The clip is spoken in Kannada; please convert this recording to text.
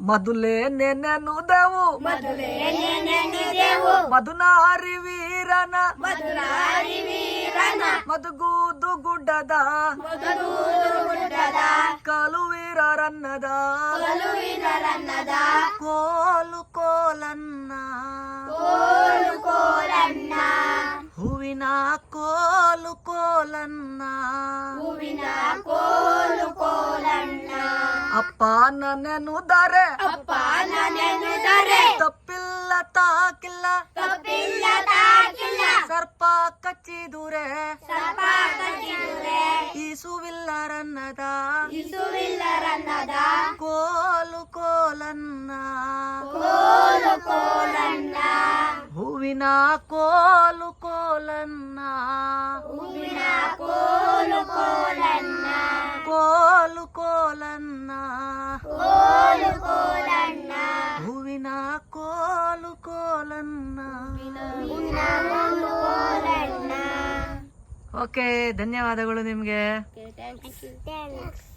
ಮೊದಲೇ ನೆನೆನುದೆವು ಮೊದಲೇ ನೆನೆದೆವು ಮಧುನಾರಿ ವೀರನ ಮಧುರಾರಿ ವೀರನ ಮಧುಗೂದು ಗುಡ್ಡದ ಮಧುಗೂರು ಗುಡ್ಡದ ಕಲುವೀರರನ್ನದ ಕಲುವಿನರನ್ನದ ಕೋಲು ಕೋಲನ್ನ ಕೋಲು ಕೋಲನ್ನ ಹೂವಿನ ಕೋಲು ಕೋಲನ್ನ ಹೂವಿನ ಕೋಲು ಕೋಲನ್ನ ಅಪ್ಪ ನನೆನುದರೆ. ಅಪ್ಪ ನನೆನುದರೆ. ತಪ್ಪಿಲ್ಲ ತಾಕಿಲ್ಲ. ತಪ್ಪಿಲ್ಲ ತಾಕಿಲ್ಲ. ಸರ್ಪ ಕಚ್ಚಿದುರೆ. ಸರ್ಪ ಕಚ್ಚಿದುರೆ. ಈಸುವಿಲ್ಲರನ್ನದ ಈಸುವಿಲ್ಲರನ್ನದ ಕೋಲು ಕೋಲನ್ನ. ಕೋಲು ಕೋಲನ್ನ. ಹೂವಿನ ಕೋಲು ಕೋಲನ್ನ ಹೂವಿನ ಕೋಲು ಕೋಲನ್ನ ಕೋಲು ಕೋಲನ್ನ ಕೋಲು ಕೋಲನ್ನ ಹೂವಿನ ಕೋಲು ಕೋಲನ್ನ ಓಕೆ ಧನ್ಯವಾದಗಳು ನಿಮಗೆ. ಥ್ಯಾಂಕ್ಸ್